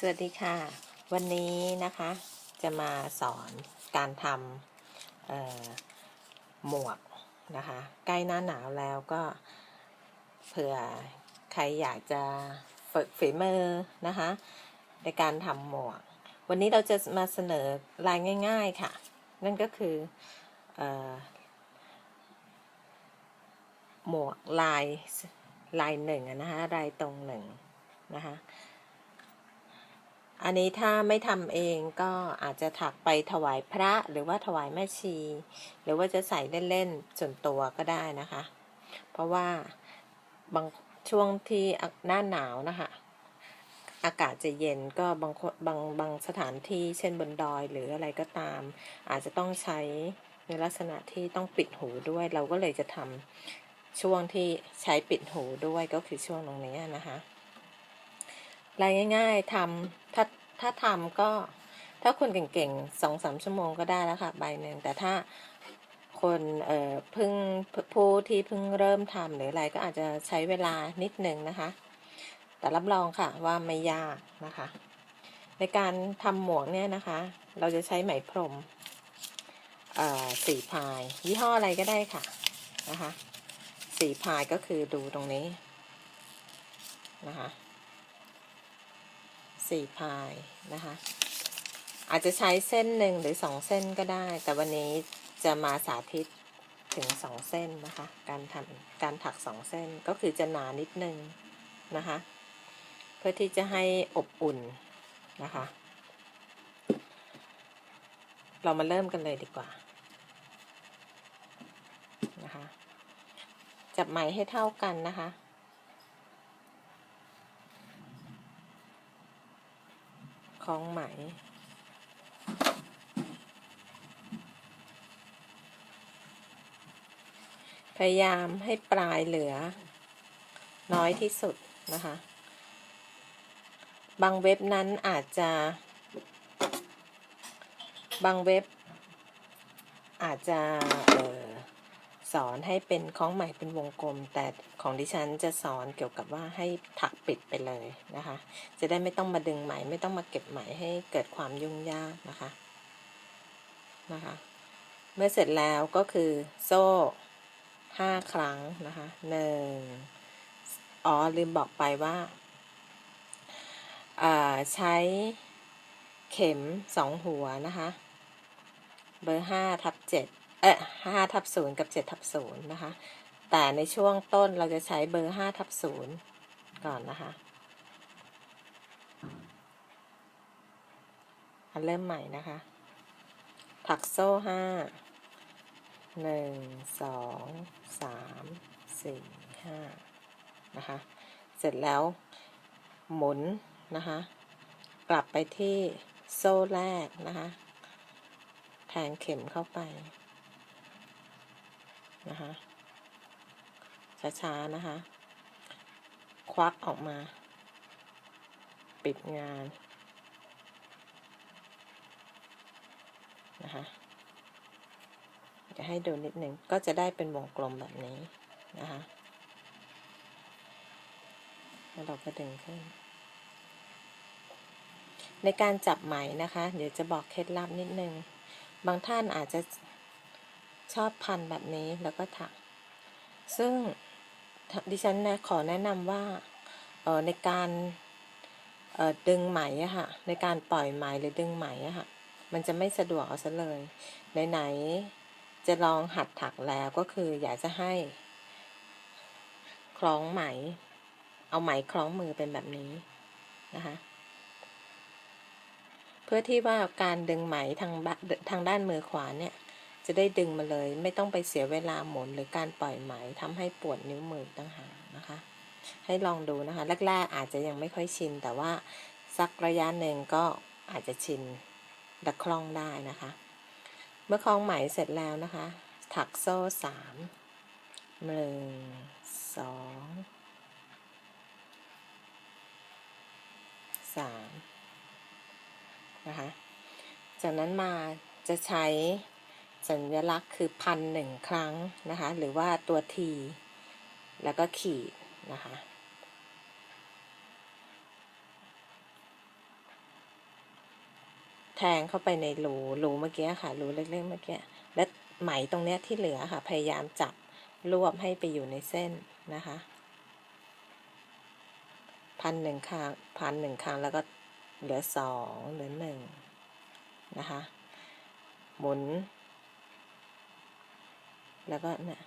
สวัสดีค่ะ วันนี้นะคะจะมาสอนการทำหมวกนะคะ ใกล้หน้าหนาวแล้วก็เผื่อใครอยากจะฝึกฝีมือนะคะ ในการทำหมวก วันนี้เราจะมาเสนอลายง่าย ๆค่ะ นั่นก็คืออหมวกลายลายหนึ่งนะคะลายตรงหนึ่งนะคะ อันนี้ถ้าไม่ทำเองก็อาจจะถักไปถวายพระหรือว่าถวายแม่ชี หรือว่าจะใส่เล่นๆส่วนตัวก็ได้นะคะ เพราะว่าบางช่วงที่หน้าหนาวนะคะอากาศจะเย็นก็บางบางบางสถานที่เช่นบนดอยหรืออะไรก็ตาม อาจจะต้องใช้ในลักษณะที่ต้องปิดหูด้วย เราก็เลยจะทำช่วงที่ใช้ปิดหูด้วยก็คือช่วงตรงนี้นะคะ รายง่าย ๆทำถ้าถ้าทำก็ ถ้าคนเก่งๆสองสามชั่วโมงก็ได้แล้วค่ะใบหนึ่งแต่ถ้าคนเอ่อพิ่งผู้ที่เพิ่งเริ่มทำหรืออะไรก็อาจจะใช้เวลานิดนึงนะคะ แต่รับรองค่ะว่าไม่ยากนะคะ ในการทำหมวกเนี่ยนะคะ เราจะใช้ไหมพรมสีพาย ยี่ห้ออะไรก็ได้ค่ะนะคะสีพายก็คือดูตรงนี้นะคะ สี่พายนะคะ อาจจะใช้เส้นหนึ่งหรือสองเส้นก็ได้ แต่วันนี้จะมาสาธิตถึงสองเส้นนะคะ การทำการถักสองเส้นก็คือจะหนานิดนึงนะคะ เพื่อที่จะให้อบอุ่นนะคะ เรามาเริ่มกันเลยดีกว่านะคะ จับไหมให้เท่ากันนะคะ คล้องไหม พยายามให้ปลายเหลือ น้อยที่สุดนะคะ บางเว็บนั้นอาจจะ บางเว็บ อาจจะเออ สอนให้เป็นคล้องไหมเป็นวงกลม แต่ของดิฉันจะสอนเกี่ยวกับว่าให้ถักปิดไปเลยนะคะ จะได้ไม่ต้องมาดึงไหมไม่ต้องมาเก็บไหมให้เกิดความยุ่งยากนะคะนะคะ เมื่อเสร็จแล้วก็คือโซ่ห้าครั้งนะคะหนึ่งอ๋อลืมบอกไปว่าใช้เข็มสองหัวนะคะ เบอร์ห้าทับเจ็ด เอ๊ะห้าทับศูนย์กับเจ็ดทับศูนย์นะคะ แต่ในช่วงต้นเราจะใช้เบอร์ห้าทับศูนย์ก่อนนะคะอันเริ่มใหม่นะคะ ถักโซ่ห้าหนึ่งสองสามสี่ห้านะคะ เสร็จแล้วหมุนนะคะ กลับไปที่โซ่แรกนะคะ แทงเข็มเข้าไป นะคะช้าๆนะคะ ควักออกมา ปิดงานนะคะจะให้ดูนิดหนึ่งก็จะได้เป็นวงกลมแบบนี้นะคะแล้วเราก็ดึงขึ้น ในการจับไหมนะคะ เดี๋ยวจะบอกเคล็ดลับนิดนึง บางท่านอาจจะ ชอบพันแบบนี้แล้วก็ถัก ซึ่งดิฉันนะขอแนะนำว่าเออในการเออดึงไหมอะค่ะ ในการปล่อยไหมหรือดึงไหมอะค่ะ มันจะไม่สะดวกเอาซะเลยไหนๆจะลองหัดถักแล้วก็คืออยากจะให้ คล้องไหม เอาไหมคล้องมือเป็นแบบนี้นะคะ เพื่อที่ว่าการดึงไหมทางทางด้านมือขวาเนี่ย จะได้ดึงมาเลย ไม่ต้องไปเสียเวลาหมุนหรือการปล่อยไหมทำให้ปวดนิ้วมือตั้งหากนะคะ ให้ลองดูนะคะ แรกๆอาจจะยังไม่ค่อยชิน แต่ว่าสักระยะหนึ่งก็อาจจะชินและคล่องได้นะคะ เมื่อคล้องไหมเสร็จแล้วนะคะ ถักโซ่สามหนึ่งสองสามนะคะ จากนั้นมาจะใช้ สัญลักษณ์คือพันหนึ่งครั้งนะคะ หรือว่าตัวทีแล้วก็ขีดนะคะแทงเข้าไปในรูรูเมื่อกี้ค่ะรูเล็กๆเมื่อกี้และไหมตรงเนี้ยที่เหลือค่ะพยายามจับรวบให้ไปอยู่ในเส้นนะคะพันหนึ่งครั้งพันหนึ่งครั้งแล้วก็เหลือสองเหลือหนึ่งนะคะ หมุน แล้วก็เนี่ย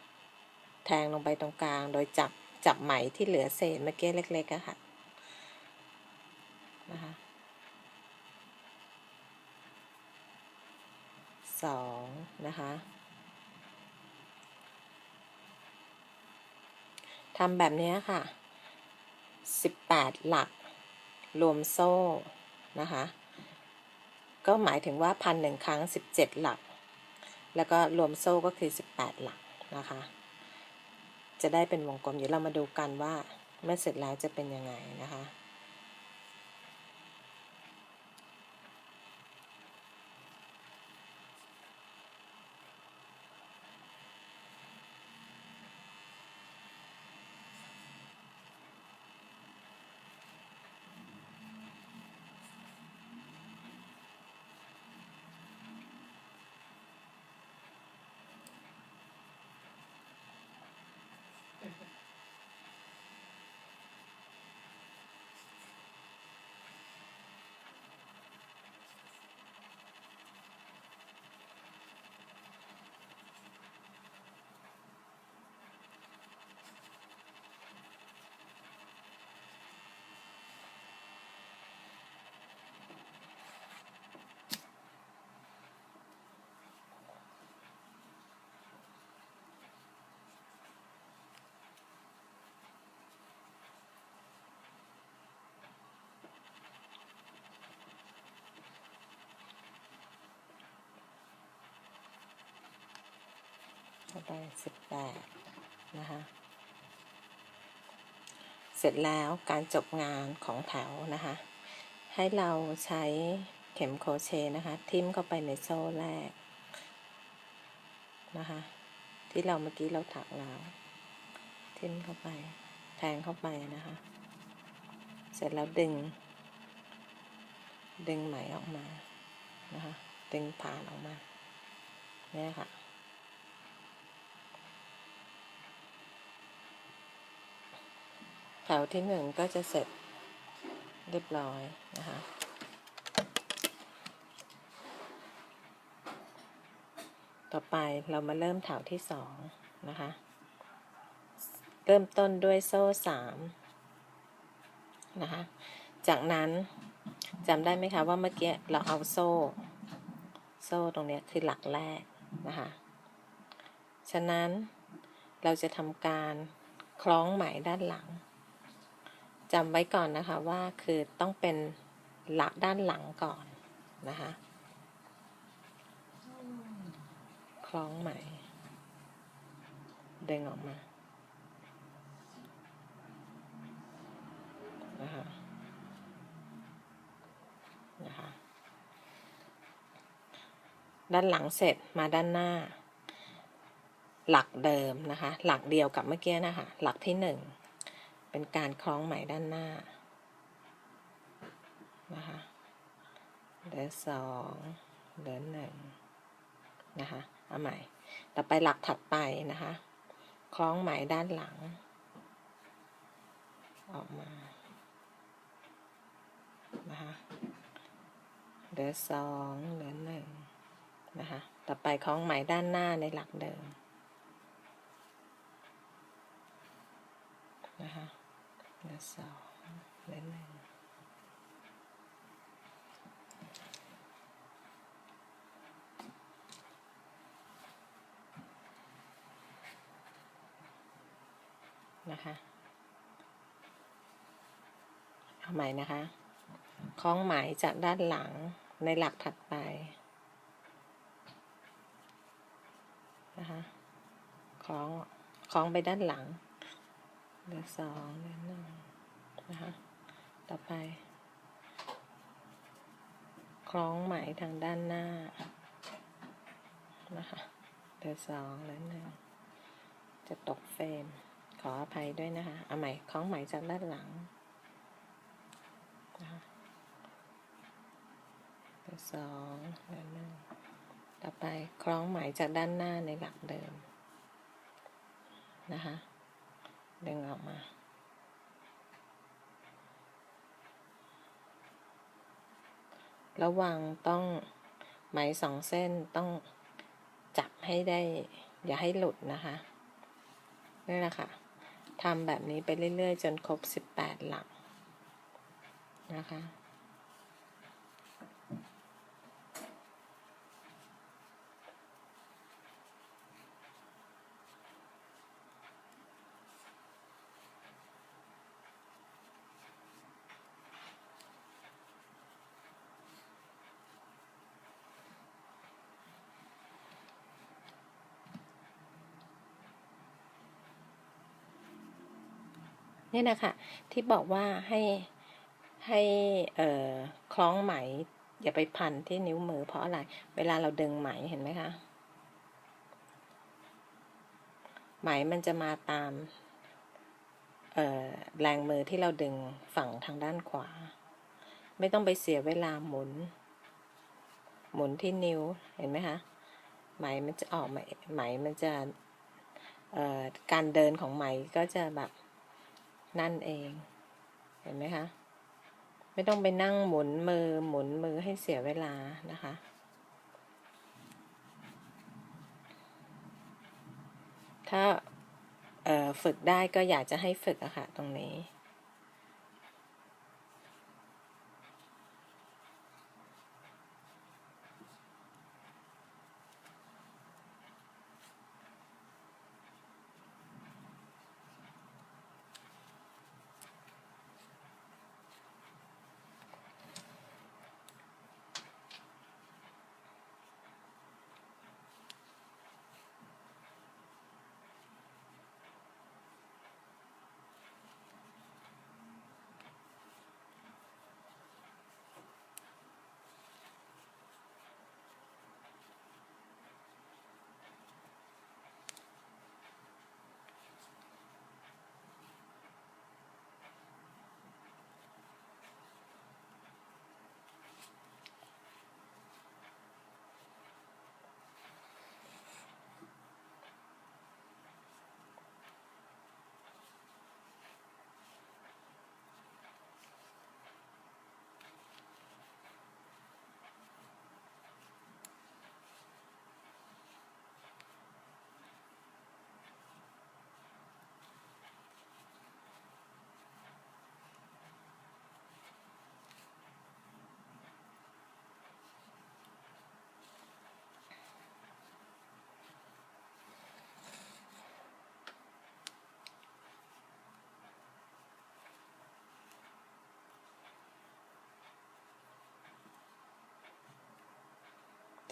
แทงลงไปตรงกลาง โดยจับจับไหมที่เหลือเศษเมื่อกี้เล็กๆอะค่ะนะคะสองนะคะทำแบบนี้ค่ะ18หลัก รวมโซ่นะคะ ก็หมายถึงว่าพันหนึ่งครั้ง17หลัก แล้วก็รวมโซ่ก็คือ 18 หลักนะคะ จะได้เป็นวงกลมเดี๋ยวเรามาดูกันว่าเมื่อเสร็จแล้วจะเป็นยังไงนะคะ เข้าไปสิบแปดนะคะ เสร็จแล้วการจบงานของแถวนะคะ ให้เราใช้เข็มโครเชต์นะคะ ทิ่มเข้าไปในโซ่แรกนะคะ ที่เราเมื่อกี้เราถักแล้ว ทิ่มเข้าไป แทงเข้าไปนะคะ เสร็จแล้วดึง ดึงไหมออกมานะคะ ดึงผ่านออกมาเนี่ยค่ะ แถ วที่หนึ่งก็จะเสร็จเรียบร้อยนะคะต่อไปเรามาเริ่มแถวที่สองนะคะ เริ่มต้นด้วยโซ่สามนะคะ จากนั้นจำได้ไหมคะว่าเมื่อกี้เราเอาโซ่ โซ่ตรงนี้คือหลักแรกนะคะ ฉะนั้นเราจะทำการคล้องไหมด้านหลัง จำไว้ก่อนนะคะว่าคือต้องเป็นหลักด้านหลังก่อนนะคะคล้องไหมดึงออกมานะคะนะคะด้านหลังเสร็จมาด้านหน้า หลักเดิมนะคะ หลักเดียวกับเมื่อกี้นะคะ หลักที่หนึ่ง เป็นการคล้องไหมด้านหน้านะคะเหลือสองเหลือหนึ่งนะคะเอาใหม่ ต่อไปหลักถัดไปนะคะ คล้องไหมด้านหลัง ออกมานะคะเหลือสองเหลือหนึ่งนะคะ ต่อไปคล้องไหมด้านหน้าในหลักเดิมนะคะ เหลือสองเหลือหนึ่งนะคะเอาใหม่นะคะคล้องไหมจากด้านหลังในหลักถัดไปนะคะคล้องคล้องไปด้านหลัง เหลือสองเหลือหนึ่งนะคะ ต่อไป คล้องไหมทางด้านหน้านะคะเหลือสองเหลือหนึ่งจะตกเฟรม ขออภัยด้วยนะคะ เอาใหม่คล้องไหมจากด้านหลังนะคะเหลืสองแล้วหนึ่งต่อไปคล้องไหมจากด้านหน้าในหลักเดิมนะคะ ดึงออกมา ระวังต้องไหมสองเส้นต้องจับให้ได้ อย่าให้หลุดนะคะนี่แหละค่ะทำแบบนี้ไปเรื่อย ๆ จนครบ 18 หลักนะคะ เนี่ยนะคะที่บอกว่าให้ให้คล้องไหม อย่าไปพันที่นิ้วมือเพราะอะไร เวลาเราดึงไหมเห็นไหมคะ ไหมมันจะมาตามแรงมือที่เราดึงฝั่งทางด้านขวา ไม่ต้องไปเสียเวลาหมุน หมุนที่นิ้วเห็นไหมคะ ไหมมันจะออกไหมไหมมันจะการเดินของไหมก็จะแบบ นั่นเอง เห็นไหมคะ ไม่ต้องไปนั่งหมุนมือหมุนมือให้เสียเวลานะคะ ถ้าฝึกได้ก็อยากจะให้ฝึกอะค่ะตรงนี้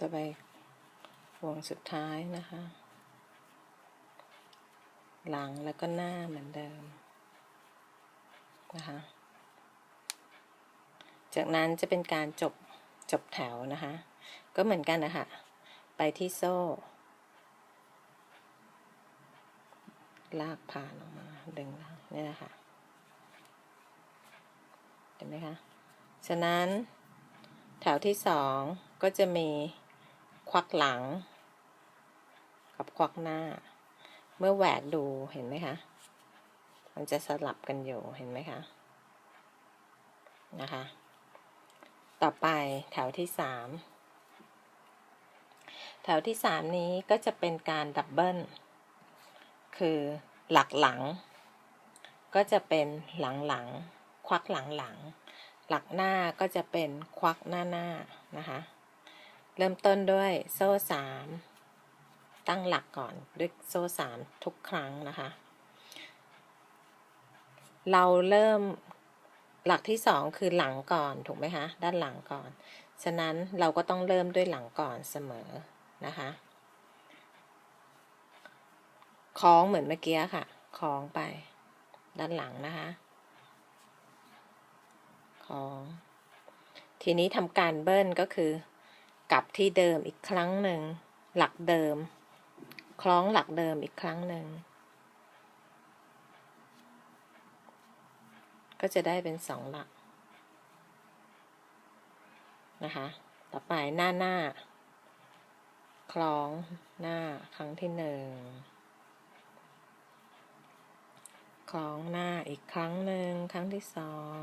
ต่อไปวงสุดท้ายนะคะ หลังแล้วก็หน้าเหมือนเดิมนะคะ จากนั้นจะเป็นการจบจบแถวนะคะ ก็เหมือนกันนะคะ ไปที่โซ่ ลากผ่านออกมาดึงนี่นะคะเห็นไหมคะ ฉะนั้นแถวที่สองก็จะมี ควักหลัง กับควักหน้า เมื่อแหวกดูเห็นไหมคะ มันจะสลับกันอยู่เห็นไหมคะ นะคะ ต่อไปแถวที่สามแถวที่สามนี้ก็จะเป็นการดับเบิลคือหลักหลัง ก็จะเป็นหลังหลัง ควักหลังหลัง หลักหน้าก็จะเป็นควักหน้าหน้านะคะ เริ่มต้นด้วยโซ่สามตั้งหลักก่อนด้วยโซ่สามทุกครั้งนะคะ เราเริ่มหลักที่สองคือหลังก่อนถูกไหมคะ ด้านหลังก่อน ฉะนั้นเราก็ต้องเริ่มด้วยหลังก่อนเสมอนะคะคล้องเหมือนเมื่อกี้ค่ะคล้องไป ด้านหลังนะคะคล้อง ทีนี้ทำการเบิ้ลก็คือ กลับที่เดิมอีกครั้งหนึ่ง หลักเดิม คล้องหลักเดิมอีกครั้งหนึ่ง ก็จะได้เป็นสองหลัก นะคะ ต่อไปหน้าหน้า คล้องหน้าครั้งที่หนึ่งคล้องหน้าอีกครั้งหนึ่งครั้งที่สอง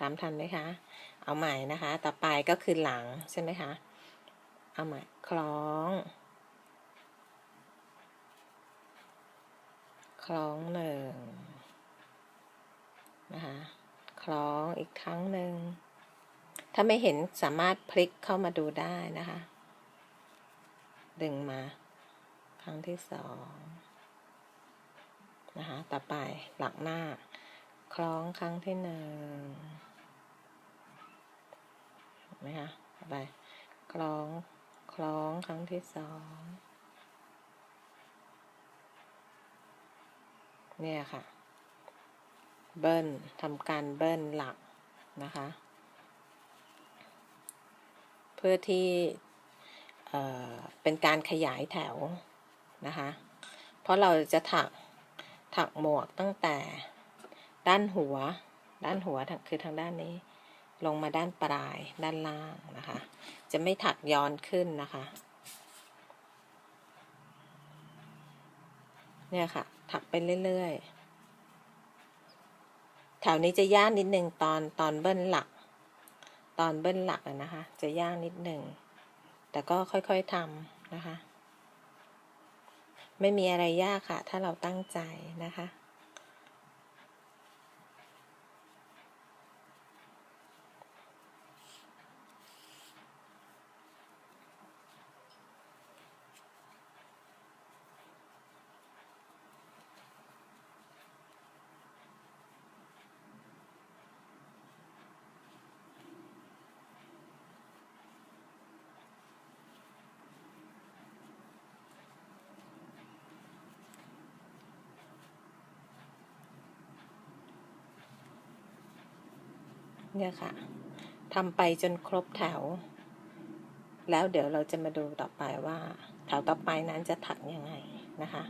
ตามทันไหมคะ เอาใหม่นะคะ ต่อไปก็คือหลังใช่ไหมคะ เอาใหม่คล้อง คล้องหนึ่งนะคะ คล้องอีกครั้งหนึ่ง ถ้าไม่เห็นสามารถพลิกเข้ามาดูได้นะคะ ดึงมา ครั้งที่สองนะคะ ต่อไปหลักหน้า คล้องครั้งที่หนึ่ง เห็นไหมคะไปคล้องคล้องครั้งที่สองเนี่ยค่ะ เบิ้ลทำการเบิ้ลหลักนะคะ เพื่อที่เอ่เป็นการขยายแถวนะคะ เพราะเราจะถักถักหมวกตั้งแต่ด้านหัว ด้านหัวคือทางด้านนี้ ลงมาด้านปลายด้านล่างนะคะ จะไม่ถักย้อนขึ้นนะคะ เนี่ยค่ะ ถักไปเรื่อยๆ แถวนี้จะยากนิดนึงตอนตอนเบิ้ลหลัก ตอนเบิ้ลหลักนะคะ จะยากนิดหนึ่งแต่ก็ค่อยๆทำนะคะ ไม่มีอะไรยากค่ะ ถ้าเราตั้งใจนะคะ เนี่ยค่ะทำไปจนครบแถว แล้วเดี๋ยวเราจะมาดูต่อไปว่าแถวต่อไปนั้นจะถักยังไงนะคะ